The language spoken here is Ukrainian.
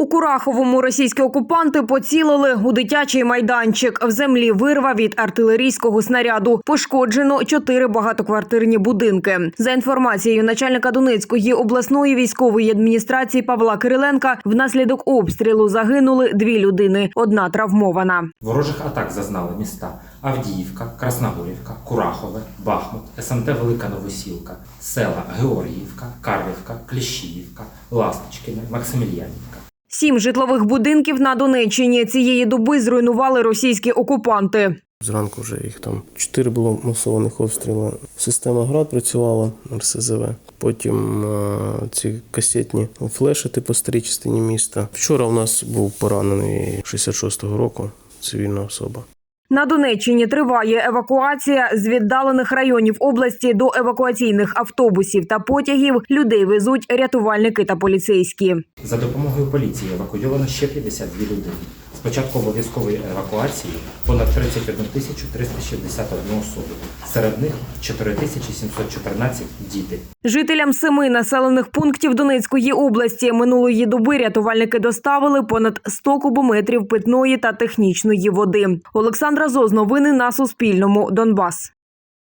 У Кураховому російські окупанти поцілили у дитячий майданчик. В землі вирва від артилерійського снаряду. Пошкоджено чотири багатоквартирні будинки. За інформацією начальника Донецької обласної військової адміністрації Павла Кириленка, внаслідок обстрілу загинули дві людини. Одна травмована. Ворожих атак зазнали міста Авдіївка, Красногорівка, Курахове, Бахмут, СМТ Велика Новосілка, села Георгіївка, Карлівка, Кліщіївка, Ласточкине, Максимільянівка. Сім житлових будинків на Донеччині цієї доби зруйнували російські окупанти. Зранку вже їх там чотири було масованих обстрілів. Система ГРАД працювала РСЗВ. Потім а, ці касетні флеші типу старій частині міста. Вчора у нас був поранений 66-го року цивільна особа. На Донеччині триває евакуація з віддалених районів області до евакуаційних автобусів та потягів. Людей везуть рятувальники та поліцейські. За допомогою поліції евакуйовано ще 52 людини. З початку обов'язкової евакуації понад 31 тисячу 361 особи. Серед них 4 тисячі 714 діти. Жителям семи населених пунктів Донецької області минулої доби рятувальники доставили понад 100 кубометрів питної та технічної води. Олександра Зоз, новини на Суспільному. Донбас.